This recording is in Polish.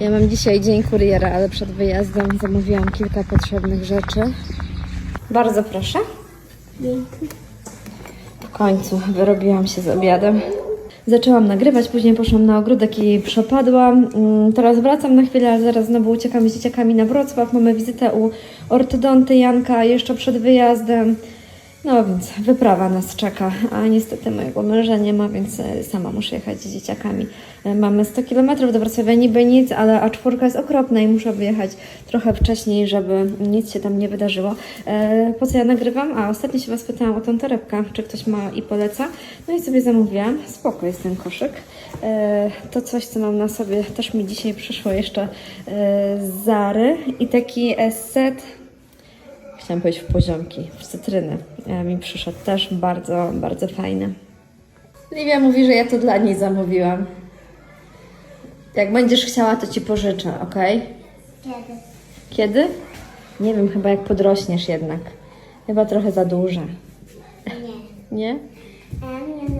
Ja mam dzisiaj dzień kuriera, ale przed wyjazdem zamówiłam kilka potrzebnych rzeczy. Bardzo proszę. W końcu wyrobiłam się z obiadem. Zaczęłam nagrywać, później poszłam na ogródek i przepadłam. Mm, Teraz wracam na chwilę, ale zaraz znowu uciekam z dzieciakami na Wrocław. Mamy wizytę u ortodonty Janka jeszcze przed wyjazdem. No więc wyprawa nas czeka, a niestety mojego męża nie ma, więc e, sama muszę jechać z dzieciakami. E, Mamy 100 km do Wrocławia, niby nic, ale A4 jest okropna i muszę wyjechać trochę wcześniej, żeby nic się tam nie wydarzyło. E, Po co ja nagrywam? A ostatnio się Was pytałam o tą torebkę, czy ktoś ma i poleca. No i sobie zamówiłam. Spoko jest ten koszyk. To coś, co mam na sobie, też mi dzisiaj przyszło jeszcze z Zary i taki set Chciałam powiedzieć w poziomki, w cytryny. E, Mi przyszedł też bardzo, bardzo fajny. Livia mówi, że ja to dla niej zamówiłam. Jak będziesz chciała, to ci pożyczę, ok? Kiedy? Kiedy? Nie wiem, chyba jak podrośniesz jednak. Chyba trochę za duże. Nie. Nie? A nie, nie, nie.